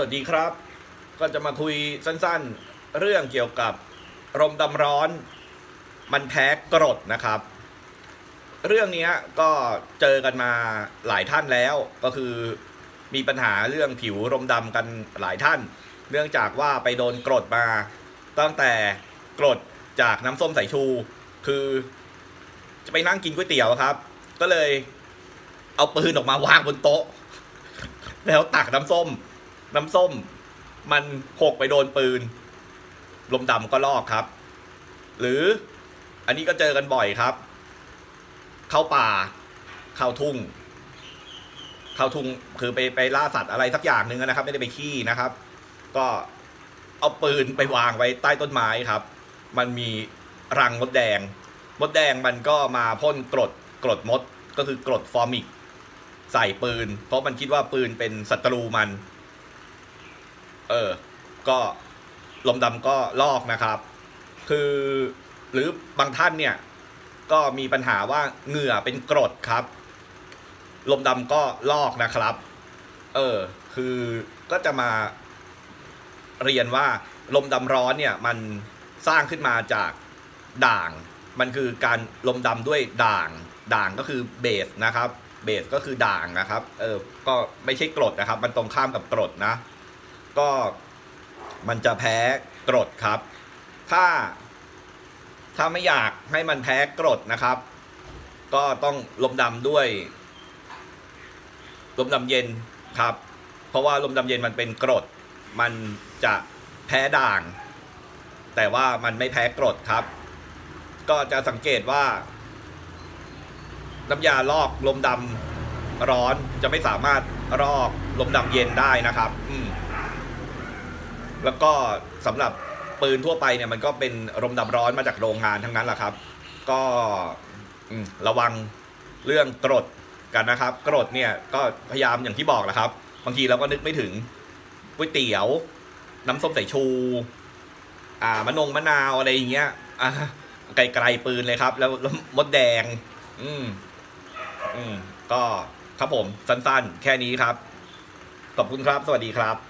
สวัสดีครับ ก็จะมาคุยสั้นๆ เรื่องเกี่ยวกับลมดำร้อน มันแพ้กรดนะครับ เรื่องนี้ก็เจอกันมาหลายท่านแล้วก็คือมีปัญหาเรื่องผิวลมดำกันหลายท่าน เนื่องจากว่าไปโดนกรดมา ตั้งแต่กรดจากน้ำส้มสายชู คือ จะไปนั่งกินก๋วยเตี๋ยวครับ ก็เลยเอาปืนออกมาวางบนโต๊ะ แล้วตักน้ำส้ม น้ำส้ม มันหกไปโดนปืน ลมดำก็ลอกครับ หรืออันนี้ก็เจอกันบ่อยครับ เข้าป่า เข้าทุ่ง เข้าทุ่งคือไปไปล่าสัตว์อะไรสักอย่างหนึ่งนะครับ ไม่ได้ไปขี้นะครับ ก็เอาปืนไปวางไว้ใต้ต้นไม้ครับ มันมีรังมดแดง มดแดงมันก็มาพ่นกรดกรดมดก็คือกรดฟอร์มิก ใส่ปืน เพราะมันคิดว่าปืนเป็นศัตรูมัน เออ ก็ลมดำก็ลอกนะครับ คือหรือบางท่านเนี่ย ก็มีปัญหาว่าเหงื่อเป็นกรดครับ ลมดำก็ลอกนะครับ เออ คือก็จะมาเรียนว่าลมดำร้อนเนี่ยมันสร้างขึ้นมาจากด่าง มันคือการลมดำด้วยด่าง ด่างก็คือเบสนะครับ เบสก็คือด่างนะครับ เออ ก็ไม่ใช่กรดนะครับ มันตรงข้ามกับกรดนะ ก็มันจะแพ้กรดครับ ถ้า ถ้าไม่อยากให้มันแพ้กรดนะครับ ก็ต้องลมดำด้วย ลมดำเย็นครับ เพราะว่าลมดำเย็นมันเป็นกรด มันจะแพ้ด่าง แต่ว่ามันไม่แพ้กรดครับ ก็จะสังเกตว่าน้ำยาลอกลมดำร้อนจะไม่สามารถลอกลมดำเย็นได้นะครับ อืม แล้วก็สำหรับปืนทั่วไปเนี่ยมันก็เป็นลมดำร้อนมาจากโรงงานทั้งนั้นแหละครับ ก็ระวังเรื่องกรดกันนะครับ กรดเนี่ยก็พยายามอย่างที่บอกแหละครับ บางทีเราก็นึกไม่ถึงก๋วยเตี๋ยว น้ำส้มสายชู อ่ามะนงมะนาวอะไรอย่างเงี้ยอ่าไกลๆปืนเลยครับแล้วแล้วมดแดง อืมอืมก็ครับผมสั้นๆ แค่นี้ครับ ขอบคุณครับ สวัสดีครับ